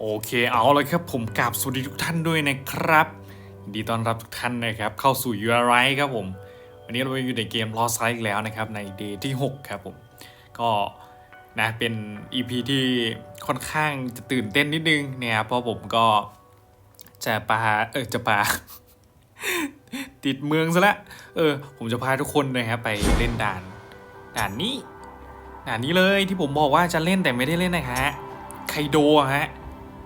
โอเคเอาเลยครับผมกราบสวัสดีทุกท่านด้วยนะครับดีต้อนรับทุกท่านนะครับ เข้าสู่ u r i ครับผม วันนี้เราอยู่ในเกม Lost Light อีกแล้วนะครับ ใน Day ที่ 6 ครับผม ก็นะเป็น EP ที่ค่อนข้างจะตื่นเต้นนิดนึงนะครับเพราะผมก็จะปาเออจะปาติดเมืองซะละเออ ผมจะพาทุกคนนะครับไปเล่นด่านด่านนี้ด่านนี้เลยที่ผมบอกว่าจะเล่นแต่ไม่ได้เล่นนะฮะไคโดฮะ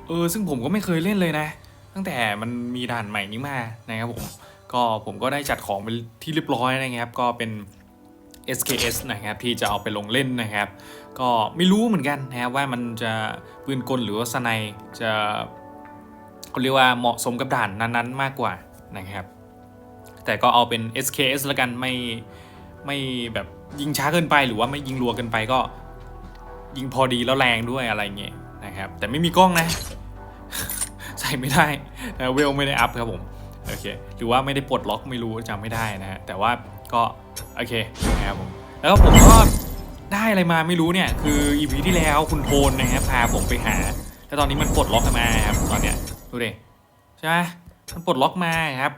เออซึ่งผมก็ไม่เคยเล่นเลยนะ ตั้งแต่มันมีด่านใหม่นี้มานะครับผมก็ผมก็ได้จัดของเป็นที่เรียบร้อยนะครับ ก็เป็น SKS นะครับที่จะเอาไปลงเล่นนะครับ ก็ไม่รู้เหมือนกันนะครับว่ามันจะปืนกลหรือว่าสไนจะเขาเรียกว่าเหมาะสมกับด่านนั้นๆ มากกว่านะครับ แต่ก็เอาเป็น SKS ล้วกันไม่ไม่แบบยิงช้าเกินไปหรือว่าไม่ยิงรัวเกินไปก็ ยิงพอดีแล้วแรงด้วยอะไรเงี้ยนะครับ แต่ไม่มีกล้องนะ ไม่ได้นะเวลไม่ได้อัพครับผมโอเคหรือว่าไม่ได้ปลดล็อกไม่รู้จำไม่ได้นะฮะแต่ว่าก็โอเคนะครับผมแล้วก็ผมก็ได้อะไรมาไม่รู้เนี่ยคือ EP ที่แล้วคุณโทนนะครับพาผมไปหา แล้วตอนนี้มันปลดล็อกมาครับตอนเนี้ยดูดิใช่ไหมมันปลดล็อกมาครับ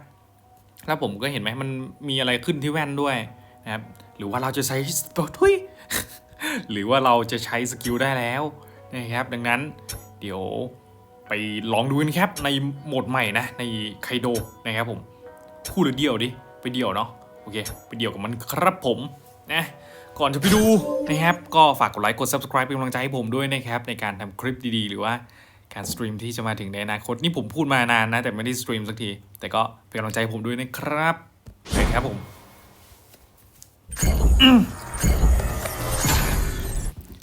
แล้วผมก็เห็นไหมมันมีอะไรขึ้นที่แว่นด้วยนะครับหรือว่าเราจะใช้ทุยหรือว่าเราจะใช้สกิลได้แล้วนะครับดังนั้นเดี๋ยว ไปลองดูกันครับในโหมดใหม่นะ ในไคโดนะครับผมคู่หรือเดี่ยวดิไปเดี่ยวเนาะโอเค ไปเดียวกับมันครับผมนะก่อนจะไปดูนะครับ ก็ฝากกดไลค์กด subscribe เป็นกำลังใจให้ผมด้วยนะครับ ในการทำคลิปดีๆ หรือว่าการสตรีมที่จะมาถึงในอนาคตนี่ผมพูดมานานนะ แต่ไม่ได้สตรีมสักที แต่ก็เป็นกำลังใจผมด้วยนะครับไปครับผม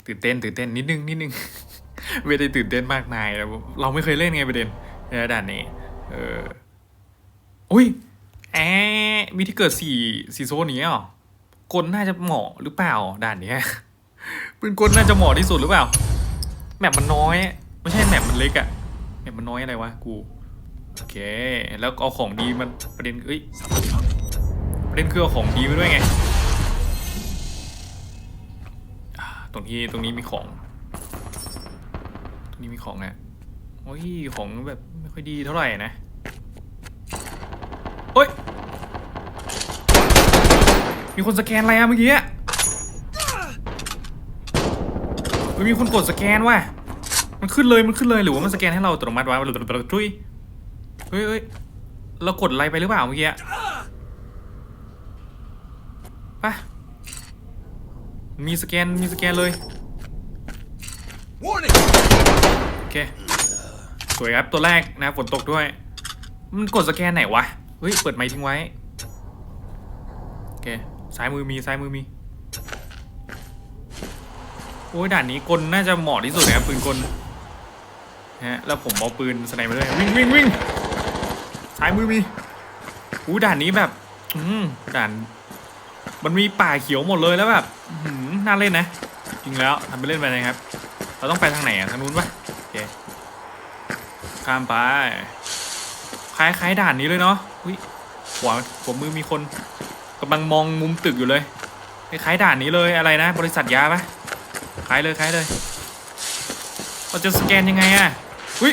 ตื่นเต้นตื่นเต้นนิดนึงนิดนึง ไม่ได้ตื่นเต้นมากมายเราไม่เคยเล่นไงประเด็นในด่านนี้ เอออุ้ยแอะมีที่เกิดสี่สี่โซนนี้อะกลน่าจะเหมาะหรือเปล่าด่านนี้ปืนกลน่าจะเหมาะที่สุดหรือเปล่าแมปมันน้อย ไม่ใช่แมปมันเล็กอะแมปมันน้อยอะไรวะกูโอเค แล้วเอาของดีมันประเด็นเอ้ยประเด็นคือเอาของดีมาด้วยไงตรงที่ตรงนี้มีของ นี้มีของอะโอ้ย ของแบบไม่ค่อยดีเท่าไหร่นะโอ้ย มีคนสแกนอะไรอะเมื่อกี้อะเฮ้ยมีคนกดสแกนว่ะ มันขึ้นเลยมันขึ้นเลยหรือว่ามันสแกนให้เราอัตโนมัติวะจุ้ยเฮ้ยเฮ้ยเรากดอะไรไปหรือเปล่าเมื่อกี้ไปะมีสแกนมีสแกนเลย Warning! โอเค สวยครับตัวแรกนะฝนตกด้วย มันกดสแกนไหนวะ เฮ้ย เปิดไมค์ทิ้งไว้ โอเคซ้ายมือมีซ้ายมือมี โอ้ยด่านนี้กลน่าจะเหมาะที่สุดนะครับปืนกลฮะแล้วผมเอาปืนสไนมาด้วยวิ่งวิ่งวิ่งซ้ายมือมีอู้ด่านนี้แบบ อืมด่าน มันมีป่าเขียวหมดเลยแล้วแบบหือน่าเล่นนะ จริงแล้วทำไปเล่นไปนะครับ เราต้องไปทางไหนอะทางนู้นปะโอเคข้ามไป คล้ายๆด่านนี้เลยเนาะอุ้ยขวาขวามือมีคนกำลังมองมุมตึกอยู่เลยคล้ายๆด่านนี้เลยอะไรนะ บริษัทยาปะคล้ายเลยคล้ายเลยเราจะสแกนยังไงอะอุ้ย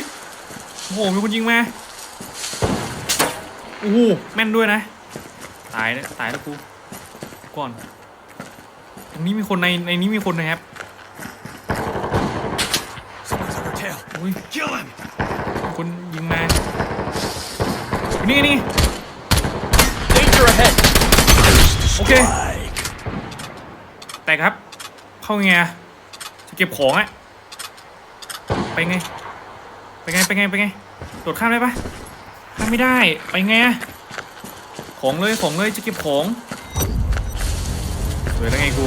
โอ้โหมีคนยิงมาโอ้โหแม่นด้วยนะ ตายแล้วตายแล้วกูก่อนตรงนี้มีคนในในนี้มีคนนะครับ คนยิงมานี่นี่ Danger ahead! First Okay. strike. แต่ครับ เข้าไงอะจะเก็บของอะไปไง ไปไง ไปไง ไปไง โดดข้ามได้ปะข้ามไม่ได้ ไปไงอะของเลย ของเลย จะเก็บของสวยแล้วไงกู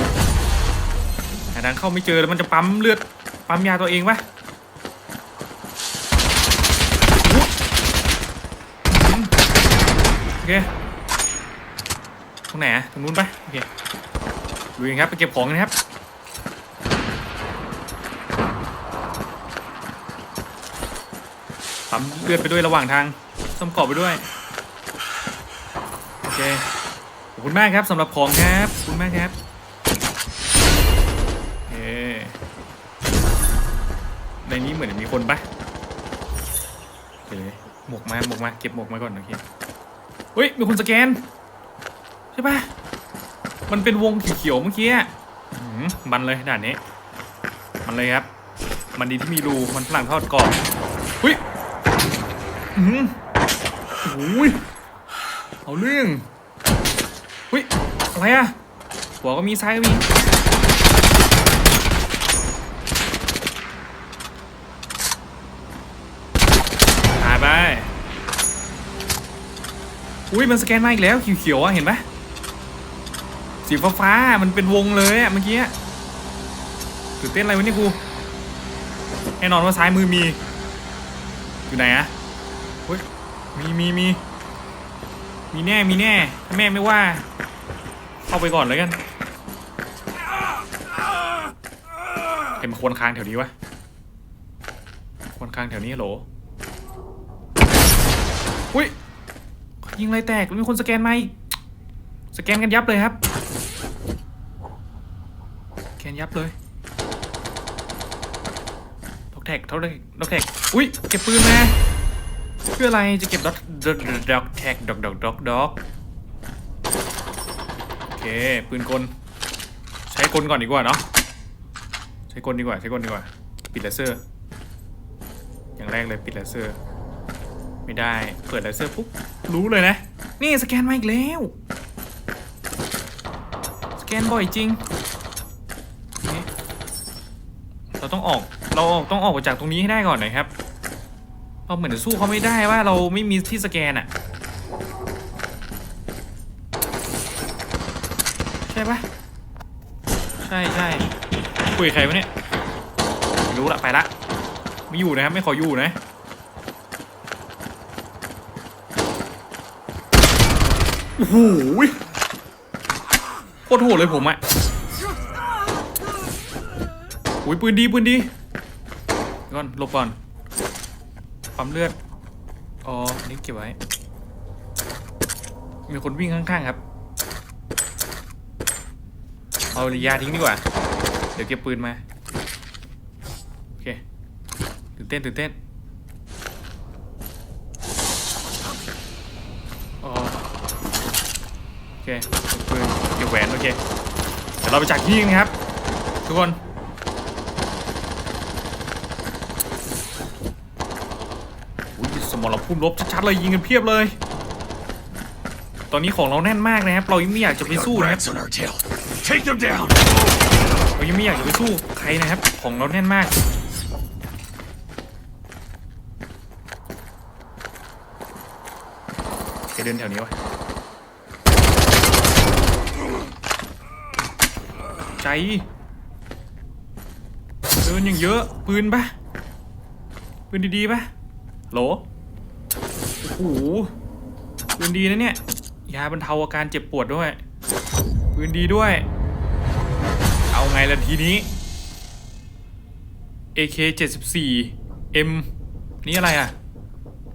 หาทางเข้าไม่เจอแล้วมันจะปั๊มเลือด ปั๊มยาตัวเองปะอุ๊ยอืมโอ เคตรงไหนอะตรงนู้นปะโอเคลุยกันครับไปเก็บของกันครับปั๊มเลือดไปด้วยระหว่างทางส้มกรอบไปด้วยโอเคขอบคุณมากครับสำหรับของครับขอบคุณมากครับโอเในนี้เหมือนมีคนปะเดี๋ยเลยหมวกมาหมวกมาเก็บหมวกมาก่อนโอเค ฮ้ย มีคนสแกน ใช่ปะมันเป็นวงเขียวเมื่อกี้อะมันเลยด่านนี้ มันเลยครับ มันดีที่มีรู มันฝรั่งทอดกรอบเฮ้ยอืมอุ้ยเอาเรื่องเฮ้ยอะไรอะหัวก็มีซ้ายก็มี หายไป อุ้ยมันสแกนมาอีกแล้วเขียวๆอะเห็นไหมสีฟ้าๆมันเป็นวงเลยอะเมื่อกี้ตื่นเต้นอะไรวะเนี่ยครูแน่นอนว่าซ้ายมือมี อยู่ไหนอะเฮ้ยมีมีมีมีแน่มีแน่แม่ไม่ว่า เข้าไปก่อนเลยกันเห็นคนค้างแถวนี้วะคนค้างแถวนี้โหลอุ้ย ยิงอะไรแตกแล้วมีคนสแกนมาอีกสแกนกันยับเลยครับสแกนยับเลยดอกแท็กเท่าไรดอกแท็กอุ้ยเก็บปืนมาเพื่ออะไรจะเก็บดอกดอกดอกแท็กดอกดอกดอกดอกโอเคปืนกลใช้กลก่อนดีกว่าเนาะใช้กลดีกว่าใช้กลดีกว่า ปิดเลเซอร์ อย่างแรกเลยปิดเลเซอร์ ไม่ได้ เปิดเลเซอร์ปุ๊บ รู้เลยนะ นี่สแกนมาอีกแล้ว สแกนบ่อยจริง เราต้องออก เราต้องออกจากตรงนี้ให้ได้ก่อนหน่อยครับ เราเหมือนสู้เขาไม่ได้ว่าเราไม่มีที่สแกนอะใช่ปะใช่ใช่คุยใครวะเนี่ย รู้ละไปละ ไม่อยู่นะครับ ไม่ขออยู่นะ โอ้โหโคตรโหดเลยผมอะอุ้ยปืนดีปืนดีก่อนหลบก่อนปั๊มเลือด อ๋อนนี้เก็บไว้ มีคนวิ่งข้างๆครับ เอายาทิ้งดีกว่า เดี๋ยวเก็บปืนมา โอเค ตื่นเต้นตื่นเต้นอ๋อ โอ เคปืนเก็บแหวนโอเคเดี๋ยวเราไปจากที่นี่กันครับทุกคนอุ้ยสมรภูมิรบชัดๆเลยยิงกันเพียบเลย ตอนนี้ของเราแน่นมากนะครับ เรายังไม่อยากจะไป We สู้ got นะครับ rats on our tail. Take them down. เรายังไม่อยากจะไปสู้ใครนะครับ ของเราแน่นมากแกเดินแถวนี้วะ ใจเดินอย่างเยอะ ปืนปะปืนดีๆปะโหลโอ้โหปืนดีนะเนี่ย ยาบรรเทาอาการเจ็บปวดด้วย ปืนดีด้วย เอาไงล่ะทีนี้ AK 74 M นี่อะไรอะ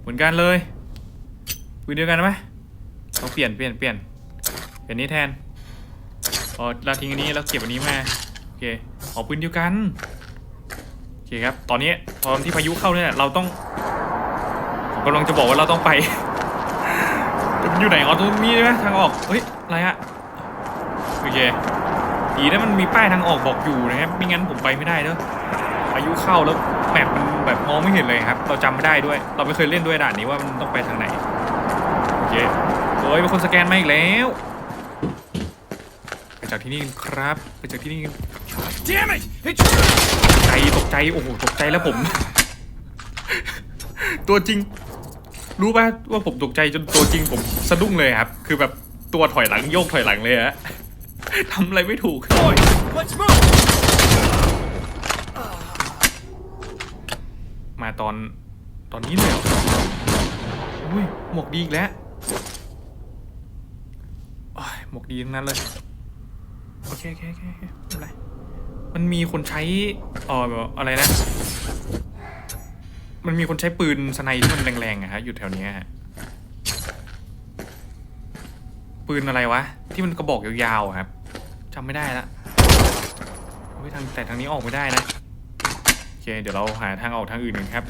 เหมือนกันเลยปืนเดียวกันไหมต้องเปลี่ยนเปลี่ยนเปลี่ยนเปลี่ยนนี้แทน อ๋อเราทิ้งอันนี้แล้วเก็บอันนี้มาโอเคอ๋อปืนเดียวกันโอเคครับ ตอนนี้ตอนที่พายุเข้าเนี่ยเราต้องผมกำลังจะบอกว่าเราต้องไปมันอยู่ไหนอ๋อตรงนี้ใช่ไหมทางออกเฮ้ยอะไรอะโอเคดีนะมันมีป้ายทางออกบอกอยู่นะครับไม่งั้นผมไปไม่ได้เด้ออายุเข้าแล้วแมปมันแบบมองไม่เห็นเลยครับ เราจำไม่ได้ด้วย เราไม่เคยเล่นด้วยด่านนี้ว่ามันต้องไปทางไหนโอเคโอ้ยเป็นคนสแกนมาอีกแล้ว จากที่นี่กันครับไปจากที่นี่กัน God damn it! It's ใจตกใจโอ้โหตกใจแล้วผม ตัวจริง รู้ป่ะว่าผมตกใจจนตัวจริงผมสะดุ้งเลยครับ คือแบบตัวถอยหลังโยกถอยหลังเลยฮะทำอะไรไม่ถูก boys. Let's move. มาตอนตอนนี้เลยเหรออุ้ยหมวกดีอีกแล้วโอ้ยหมวกดีทั้งนั้นเลยโอ เคโอเคโอเคโอเคไม่เป็นไรมันมีคนใช้เอ่อแบบอะไรนะ มันมีคนใช้ปืนสไนที่มันแรงๆอะฮะอยู่แถวเนี้ยฮะปืนอะไรวะ ที่มันกระบอกยาวๆอะครับจำไม่ได้ละเฮ้ยทางแต่ทางนี้ออกไม่ได้นะโอเค เดี๋ยวเราหาทางออกทางอื่นกันครับ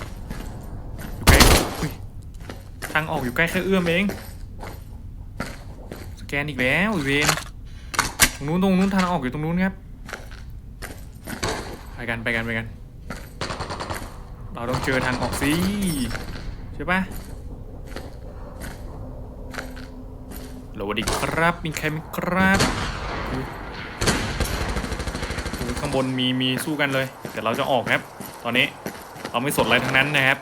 อยู่ใกล้อุ้ยทางออกอยู่ใกล้แค่เอื้อมเองสแกนอีกแล้วอีเวน ตรงนู้นตรงนู้นทางออกอยู่ตรงนู้นครับ ไปกันไปกันไปกัน เราต้องเจอทางออกสิใช่ปะโหลดีครับ มีใครไหมครับข้างบนมีมีสู้กันเลยเดี๋ยวเราจะออกครับ ตอนนี้เราไม่สนอะไรทั้งนั้นนะครับ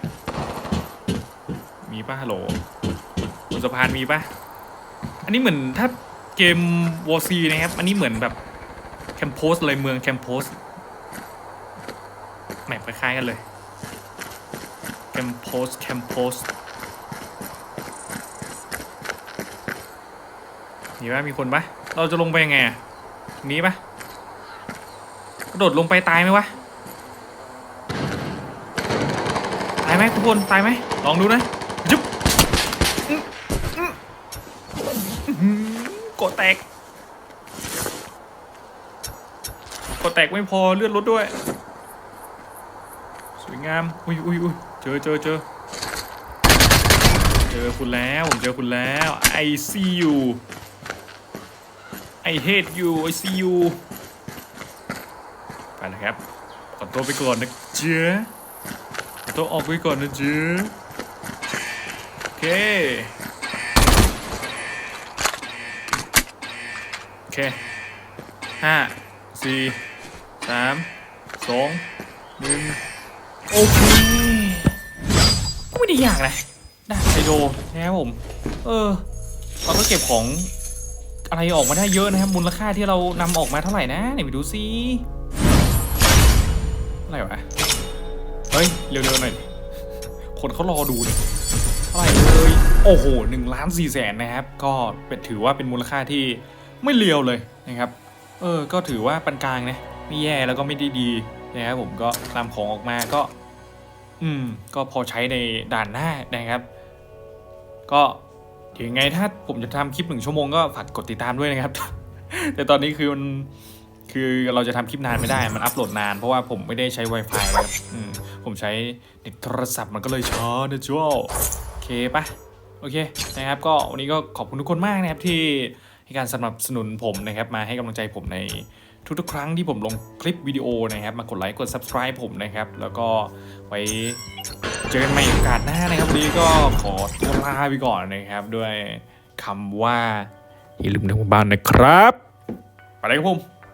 มีปะฮัลโหลบนสะพานมีปะอันนี้เหมือนถ้า เกมวอซีนะครับ อันนี้เหมือนแบบแคมโพสเลยเมืองแคมโพสแมปคล้ายๆกันเลยแคมโพสแคมโพสมีปะมีคนปะเราจะลงไปยังไงอะตรงนี้ปะกระโดดลงไปตายไหมวะ ตายไหมทุกคน ตายไหมลองดูนะจุ๊บอื้ออื้ออื้อหือ กดแตก กดแตกไม่พอเลือดลดด้วย สวยงาม อุ้ยอุ้ยอุ้ยเจอเจอเจอเจอคุณแล้วผมเจอคุณแล้ว I see you I hate you I see you ไปนะครับขอตัวไปก่อนนะเจ๊ขอตัวออกไปก่อนนะเจ๊โอเค เคห้าสี่สามสองหนึ่งโอเคก็ไม่ได้ยากนะดาบไซโดนะครับผม เออเราก็เก็บของอะไรออกมาได้เยอะนะครับมูลค่าที่เรานำออกมาเท่าไหร่นะไหนไปดูซิเท่าไรวะเฮ้ยเร็วๆหน่อยคนเขารอดูเนี่ยเท่าไหร่เลยโอ้โหหนึ่งล้านสี่แสนนะครับ ก็ถือว่าเป็นมูลค่าที่ ไม่เลียวเลยนะครับ เออ ก็ถือว่าปานกลางนะ ไม่แย่แล้วก็ไม่ได้ดีนะครับผมก็นำของออกมาก็ อืม ก็พอใช้ในด่านหน้านะครับ ก็เดี๋ยวยังไงถ้าผมจะทำคลิปหนึ่งชั่วโมงก็ฝากกดติดตามด้วยนะครับ แต่ตอนนี้คือมันคือเราจะทำคลิปนานไม่ได้ มันอัพโหลดนาน เพราะว่าผมไม่ได้ใช้ Wi-Fi ครับอืมผมใช้เน็ตโทรศัพท์มันก็เลยช้านะจ้าโอเคปะโอเคนะครับ ก็วันนี้ก็ขอบคุณทุกคนมากนะครับที่ ให้การสนับสนุนผมนะครับ มาให้กำลังใจผมในทุกๆ ครั้งที่ผมลงคลิปวิดีโอนะครับ มากดไลค์กด subscribe ผมนะครับ แล้วก็ไว้เจอกันใหม่โอกาสหน้านะครับ วันนี้ก็ขอตัวลาไปก่อนนะครับ ด้วยคำว่าอย่าลืมทำบ้านนะครับ ไปเลยครับผม